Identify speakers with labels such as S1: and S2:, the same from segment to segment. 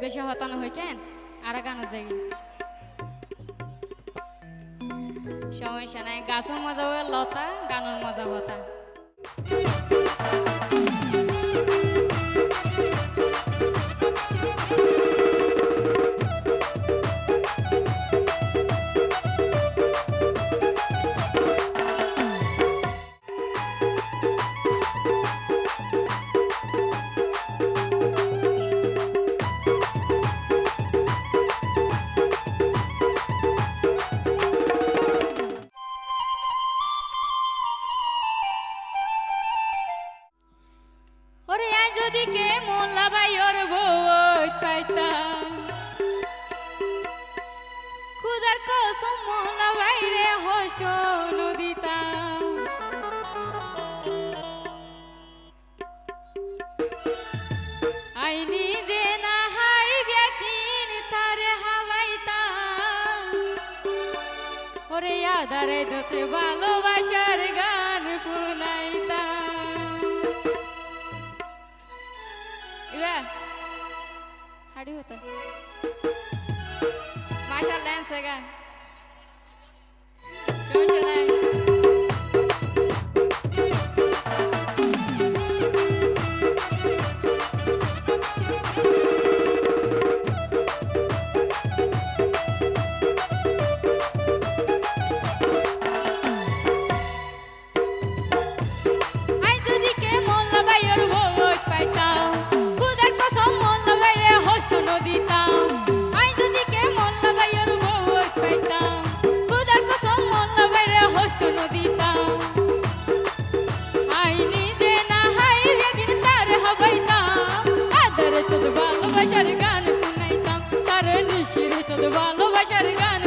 S1: বেশি হতানো হই আর গানো যাই সমস্যা নাই গাছের মজা লতা গানের মজা হতা যদি কে মোল্লা ভাই ওর বই পাইতাম। খুদার কসম মোল্লা ভাই রে হষ্ট নদীতাম। আইনি যে না হাই ব্যাকিন তারে হাওয়াইতাম। ওরে আদারে দতে ভালোবাসার গান শুনাইতাম ইবা হাড়ি হতো। মাশাল লেন্স গান সমস্যা ভালোবাসার গান শুনাইতাম নিশিরে তোদ ভালোবাসার গান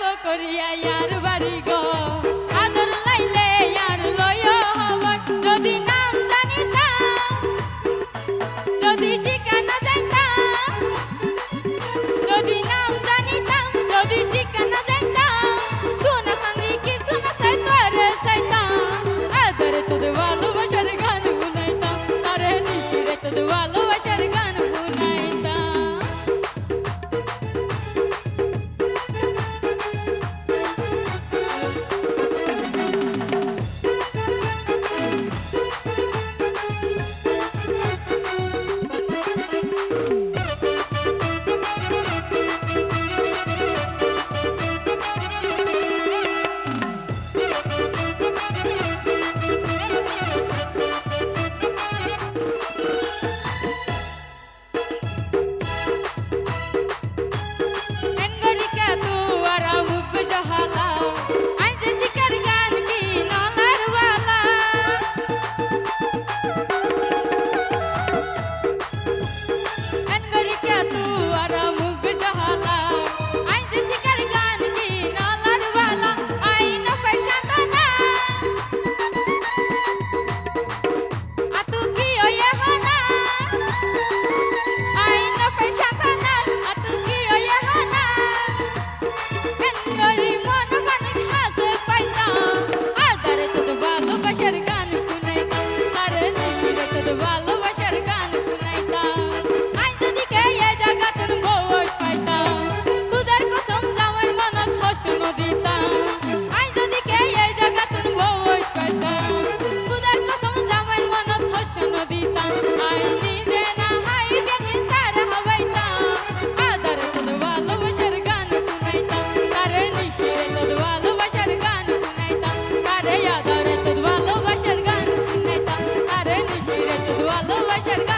S1: সকরিয়া ইয়ার বাড়ি গো। আদর লাইলে ইয়ার লয় হবর যদি নাম জানিতাম, যদি ঠিকানা জানতাম, যদি নাম জানিতাম, যদি ঠিকানা জানতাম সোনা চাঁদি কি সোনা চাই তোরে চাইতাম। আদরে তোদের ভালোবাসার গান শুনাইতাম তারে নিশিরে তোদের ভালোবাসার ভালোবাসার